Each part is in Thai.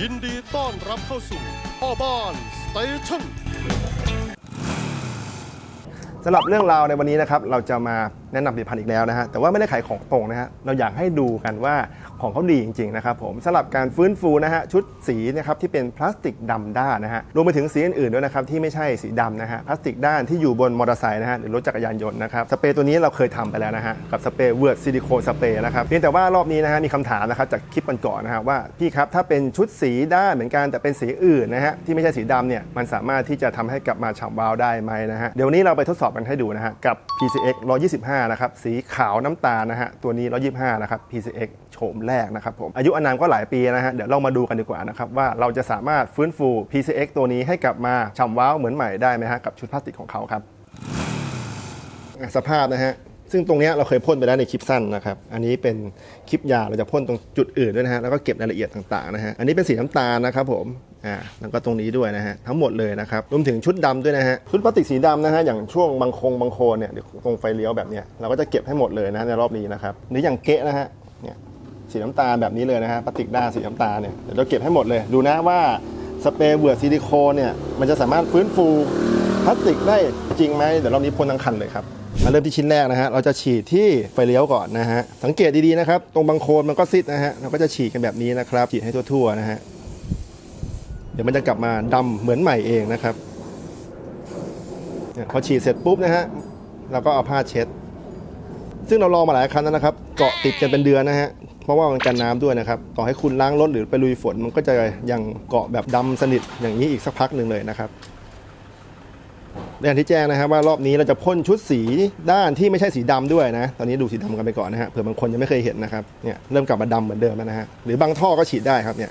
ยินดีต้อนรับเข้าสู่พ่อบ้านสเตชัน สำหรับเรื่องราวในวันนี้นะครับเราจะมาแนะนำผลิตภัณฑ์อีกแล้วนะฮะแต่ว่าไม่ได้ขายของตรงนะฮะเราอยากให้ดูกันว่าของเขาดีจริงๆนะครับผมสำหรับการฟื้นฟูนะฮะชุดสีนะครับที่เป็นพลาสติกดำด้านนะฮะรวมไปถึงสีอื่นๆด้วยนะครับที่ไม่ใช่สีดำนะฮะพลาสติกด้านที่อยู่บนมอเตอร์ไซค์นะฮะหรือรถจักรยานยนต์นะครับสเปรย์ตัวนี้เราเคยทำไปแล้วนะฮะกับสเปรย์เวิร์ดซิลิโคนสเปรย์นะครับเพียงแต่ว่ารอบนี้นะฮะมีคำถามนะครับจากคลิปก่อนๆนะฮะว่าพี่ครับถ้าเป็นชุดสีด้านเหมือนกันแต่เป็นสีอื่นนะฮะที่ไม่ใช่สีดำเนี่ยมันสามารถที่จะทำให้กลับมาฉ่ำวาวได้ไหมนะฮะเดี๋ยววันนี้เราไปทดสอบกันให้ดูนะฮะกับ PCX 125 นะครับ สีขาวน้ำตาลนะฮะตัวนี้ 125 นะครับ PCX โฉมแรกนะครับผม อายุอานามก็หลายปีนะฮะเดี๋ยวเรามาดูกันดีกว่านะครับ ว่าเราจะสามารถฟื้นฟู PCX ตัวนี้ให้กลับมาฉ่ำว้าวเหมือนใหม่ได้ไหมฮะกับชุดพลาสติกของเขาครับสภาพนะฮะซึ่งตรงนี้เราเคยพ่นไปแล้วในคลิปสั้นนะครับ อันนี้เป็นคลิปยาวเราจะพ่นตรงจุดอื่นด้วยนะฮะ แล้วก็เก็บรายละเอียดต่างๆนะฮะ อันนี้เป็นสีน้ำตาลนะครับผม อ่าแล้วก็ตรงนี้ด้วยนะฮะทั้งหมดเลยนะครับรวมถึงชุดดำด้วยนะฮะชุดพลาสติกสีดำนะฮะอย่างช่วงบางคงบางโคนเนี่ยเดี๋ยวตรงไฟเลี้ยวแบบเนี้ยเราก็จะเก็บให้หมดเลยนะในรอบนี้นะครับหรืออย่างเกะนะฮะเนี่ยสีน้ำตาลแบบนี้เลยนะฮะพลาสติกด้านสีน้ำตาลเนี่ยเดี๋ยวเราเก็บให้หมดเลย ดูนะว่าสเปรย์เบื่อซิลิโคนเนี่ยมันจะสามารถฟื้นฟูพลาสติกได้จริงไหมเดี๋ยวรอบนี้พ่นทั้งคันเลยครับมาเริ่มที่ชิ้นแรกนะฮะ เราจะฉีดที่ไฟเลี้ยวก่อนนะฮะ สังเกตดีๆนะครับ ตรงบางโคนมันก็ซิดนะฮะ เราก็จะฉีดกันแบบนี้นะครับ ฉีดให้ทั่วๆนะฮะ เดี๋ยวมันจะกลับมาดำเหมือนใหม่เองนะครับเนี่ยพอฉีดเสร็จปุ๊บนะฮะเราก็เอาผ้าเช็ด ซึ่งเราลองมาหลายครั้งแล้วนะครับ เกาะติดกันเป็นเดือนนะฮะเพราะว่ามันกันน้ำด้วยนะครับ ต่อให้คุณล้างรถหรือไปลุยฝน มันก็จะยังเกาะแบบดำสนิทอย่างนี้อีกสักพักหนึ่งเลยนะครับและอย่างที่แจ้งนะครับว่ารอบนี้เราจะพ่นชุดสีด้านที่ไม่ใช่สีดำด้วยนะ ตอนนี้ดูสีดำกันไปก่อนนะฮะเผื่อบางคนยังไม่เคยเห็นนะครับเนี่ยเริ่มกลับมาดำเหมือนเดิมแล้วนะฮะหรือบางท่อก็ฉีดได้ครับเนี่ย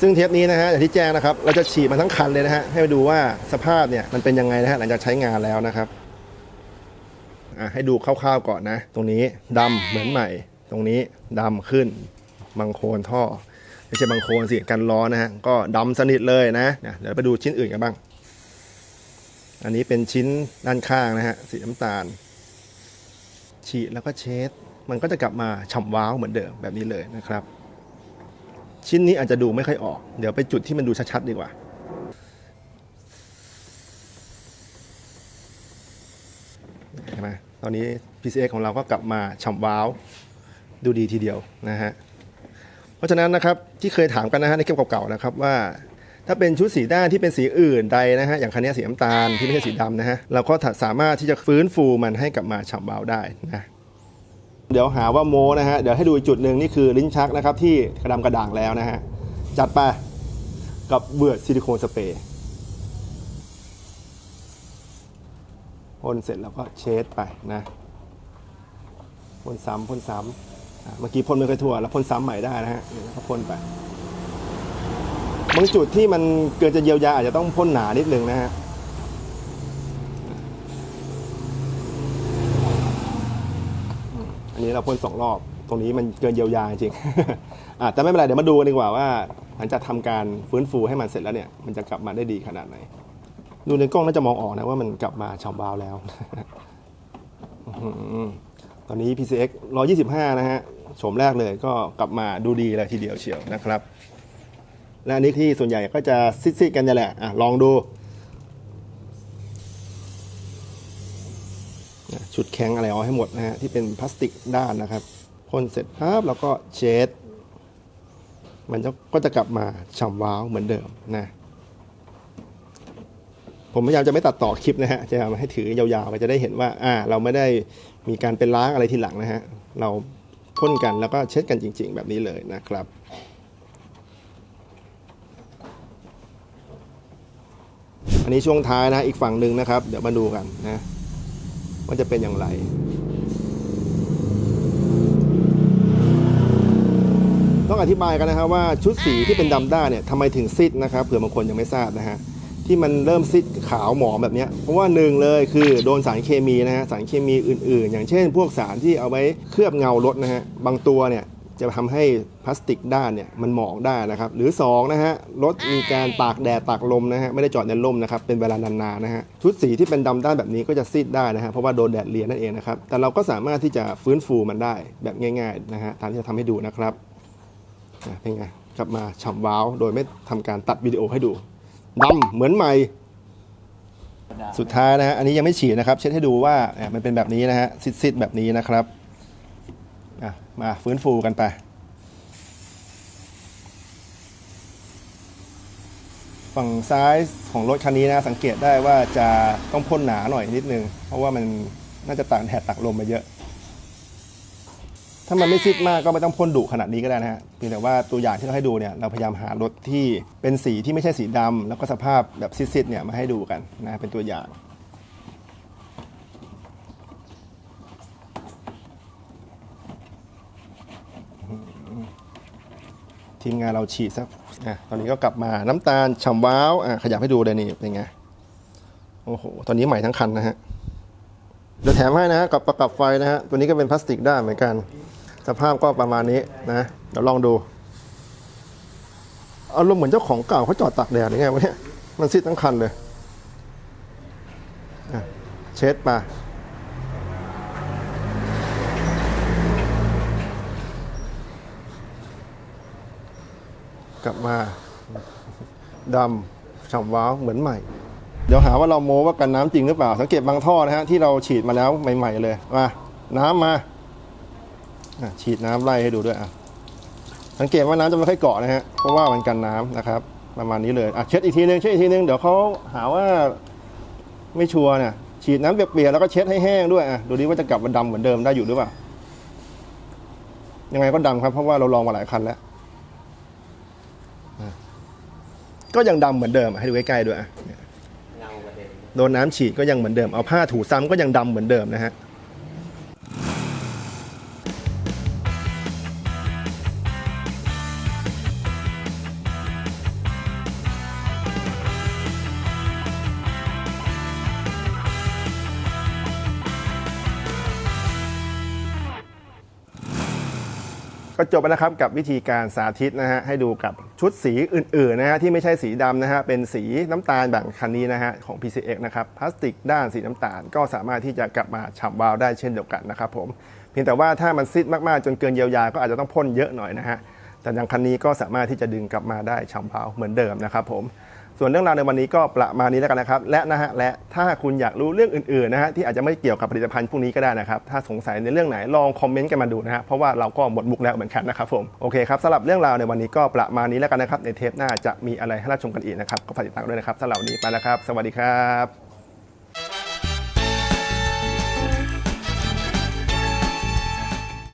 ซึ่งเทปนี้นะฮะอย่างที่แจ้งนะครับเราจะฉีดมาทั้งคันเลยนะฮะให้มาดูว่าสภาพเนี่ยมันเป็นยังไงนะฮะหลังจากใช้งานแล้วนะครับอะให้ดูคร่าวๆก่อนนะ ตรงนี้ดำเหมือนใหม่ ตรงนี้ดำขึ้นบางโคลนท่อไม่ใช่บางโคลนสิกันร้อนะฮะก็ดำสนิทเลยนะเดี๋ยวไปดูชิ้นอื่นกันบ้าง อันนี้เป็นชิ้นด้านข้างนะฮะสีน้ำตาล ฉีดแล้วก็เช็ดมันก็จะกลับมาฉ่ำว้าวเหมือนเดิมแบบนี้เลยนะครับ ชิ้นนี้อาจจะดูไม่ค่อยออก เดี๋ยวไปจุดที่มันดูชัดๆดีกว่า เห็นไหมตอนนี้ PCX ของเราก็กลับมาฉ่ำว้าว ดูดีทีเดียวนะฮะ เพราะฉะนั้นนะครับที่เคยถามกันนะฮะในคลิปเก่าๆนะครับว่า ถ้าเป็นชุดสีด้านที่เป็นสีอื่นใดนะฮะอย่างคันนี้สีน้ำตาลที่ไม่ใช่สีดำนะฮะเราก็สามารถที่จะฟื้นฟูมันให้กลับมาฉ่ำว้าวได้นะ เดี๋ยวหาว่าโมนะฮะ เดี๋ยวให้ดูอีกจุดหนึ่งนี่คือลิ้นชักนะครับ ที่กระดำกระด่างแล้วนะฮะ จัดไปกับเบือดซิลิโคนสเปรย์พ่นเสร็จแล้วก็เช็ดไปนะพ่นซ้ำพ่นซ้ำเมื่อกี้พ่นไม่ค่อยทั่ว แล้วพ่นซ้ำใหม่ได้นะฮะก็พ่นไปบางจุดที่มันเกินจะเยียวยาอาจจะต้องพ่นหนานิดนึงนะฮะ อันนี้เราพ่นสองรอบ ตรงนี้มันเกินเยียวยาจริง อะแต่ไม่เป็นไรเดี๋ยวมาดูกันดีกว่าว่าหลังจากทำการฟื้นฟูให้มันเสร็จแล้วเนี่ยมันจะกลับมาได้ดีขนาดไหน ดูในกล้องน่าจะมองออกนะว่ามันกลับมาฉ่ำวาวแล้วอื้อหือตอนนี้ PCX 125 นะฮะโฉมแรกเลยก็กลับมาดูดีเลยทีเดียวเชียวนะครับ และอันนี้ที่ส่วนใหญ่ก็จะซิดๆกันนี่แหละอะลองดู แข็งอะไรเอาให้หมดนะฮะที่เป็นพลาสติกด้านนะครับพ่นเสร็จปั๊บแล้วก็เช็ด มันก็จะกลับมาฉ่ำว้าวเหมือนเดิมนะ ผมพยายามจะไม่ตัดต่อคลิปนะฮะจะเอามาให้ถือยาวๆไปจะได้เห็นว่า อ่า เราไม่ได้มีการเป็นล้างอะไรทีหลังนะฮะเราพ่นกันแล้วก็เช็ดกันจริง ๆ แบบนี้เลยนะครับอันนี้ช่วงท้ายนะอีกฝั่งหนึ่งนะครับ เดี๋ยวมาดูกันนะ มันจะเป็นอย่างไรต้องอธิบายกันนะครับว่าชุดสีที่เป็นดำด้าเนี่ยทำไมถึงซีดนะครับเผื่อบางคนยังไม่ทราบนะฮะที่มันเริ่มซีดขาวหมองแบบนี้เพราะว่าหนึ่งเลยคือโดนสารเคมีนะฮะสารเคมีอื่นๆ อย่างเช่น พวกสารที่เอาไว้เคลือบเงารถนะฮะบางตัวเนี่ย จะทำให้พลาสติกด้านเนี่ยมันหมองได้นะครับ หรือ2นะฮะรถมีการตากแดดตากลมนะฮะไม่ได้จอดในร่มนะครับเป็นเวลานานๆนะฮะชุดสีที่เป็นดำด้านแบบนี้ก็จะซีดได้นะฮะเพราะว่าโดนแดดเลียนนั่นเองนะครับแต่เราก็สามารถที่จะฟื้นฟูมันได้แบบง่ายๆนะฮะตามที่เราทำให้ดูนะครับเป็นไงกลับมาฉ่ำว้าวโดยไม่ทำการตัดวิดีโอให้ดูดำเหมือนใหม่สุดท้ายนะฮะอันนี้ยังไม่ฉีดนะครับ เช็ดให้ดูว่าเอ่อมันเป็นแบบนี้นะฮะซิดๆแบบนี้นะครับ อะมาฟื้นฟูกันไป ฝั่งซ้ายของรถคันนี้นะ สังเกตได้ว่าจะต้องพ่นหนาหน่อยนิดนึง เพราะว่ามันน่าจะตากแดดตากลมมาเยอะ ถ้ามันไม่ซิดมากก็ไม่ต้องพ่นดุขนาดนี้ก็ได้นะฮะเพียงแต่ว่าตัวอย่างที่เราให้ดูเนี่ยเราพยายามหารถที่เป็นสีที่ไม่ใช่สีดำแล้วก็สภาพแบบซิดๆเนี่ยมาให้ดูกันนะเป็นตัวอย่าง ทีมงานเราฉีดสักอะตอนนี้ก็กลับมาน้ำตาลฉ่ำว้าวอะขยับให้ดูเลยนี่เป็นไงโอ้โหตอนนี้ใหม่ทั้งคันนะฮะเดี๋ยวแถมให้นะฮะกับประกับไฟนะฮะตัวนี้ก็เป็นพลาสติกได้เหมือนกัน สภาพก็ประมาณนี้นะเดี๋ยวลองดูอารมณ์เหมือนเจ้าของเก่าเขาจอดตากแดดหรือไงวะเนี่ยมันซิดทั้งคันเลยเช็ดมา กลับมาดำฉ่ำว้าวเหมือนใหม่ เดี๋ยวหาว่าเราโม้ว่ากันน้ำจริงหรือเปล่า สังเกตบางท่อนะฮะที่เราฉีดมาแล้วใหม่ ๆ เลยมาน้ำมาฉีดน้ำไล่ให้ดูด้วยอะสังเกตว่าน้ำจะไม่ค่อยเกาะนะฮะเพราะว่ามันกันน้ำนะครับ ประมาณนี้เลยอะเช็ดอีกทีนึงเช็ดอีกทีนึงเดี๋ยวเขาหาว่าไม่ชัวร์เนี่ยฉีดน้ำเปียกๆแล้วก็เช็ดให้แห้งด้วยอะดูดิว่าจะกลับมาดำเหมือนเดิมได้อยู่หรือเปล่ายังไงก็ดำครับเพราะว่าเราลองมาหลายคันแล้ว ก็ยังดำเหมือนเดิมอะให้ดูใกล้ๆด้วยอะเนี่ยโดนน้ำฉีดก็ยังเหมือนเดิมเอาผ้าถูซ้ำก็ยังดำเหมือนเดิมนะฮะ ก็จบไปนะครับกับวิธีการสาธิตนะฮะให้ดูกับชุดสีอื่นๆนะฮะที่ไม่ใช่สีดำนะฮะเป็นสีน้ำตาลแบบคันนี้นะฮะของ PCX นะครับพลาสติกด้านสีน้ำตาลก็สามารถที่จะกลับมาฉ่ำวาวได้เช่นเดียวกันนะครับผมเพียงแต่ว่าถ้ามันซิดมากๆจนเกินเยียวยาก็อาจจะต้องพ่นเยอะหน่อยนะฮะแต่อย่างคันนี้ก็สามารถที่จะดึงกลับมาได้ฉ่ำวาวเหมือนเดิมนะครับผม ส่วนเรื่องราวในวันนี้ก็ประมาณนี้แล้วกันนะครับ และนะฮะและถ้าคุณอยากรู้เรื่องอื่นๆนะฮะที่อาจจะไม่เกี่ยวกับผลิตภัณฑ์พวกนี้ก็ได้นะครับ ถ้าสงสัยในเรื่องไหนลองคอมเมนต์กันมาดูนะฮะเพราะว่าเราก็หมดมุกแล้วเหมือนกันนะครับผมโอเคครับสำหรับเรื่องราวในวันนี้ก็ประมาณนี้แล้วกันนะครับในเทปหน้าจะมีอะไรให้รับชมกันอีกนะครับก็ฝากติดตามด้วยนะครับสำหรับวันนี้ไปแล้วครับ สวัสดีครับ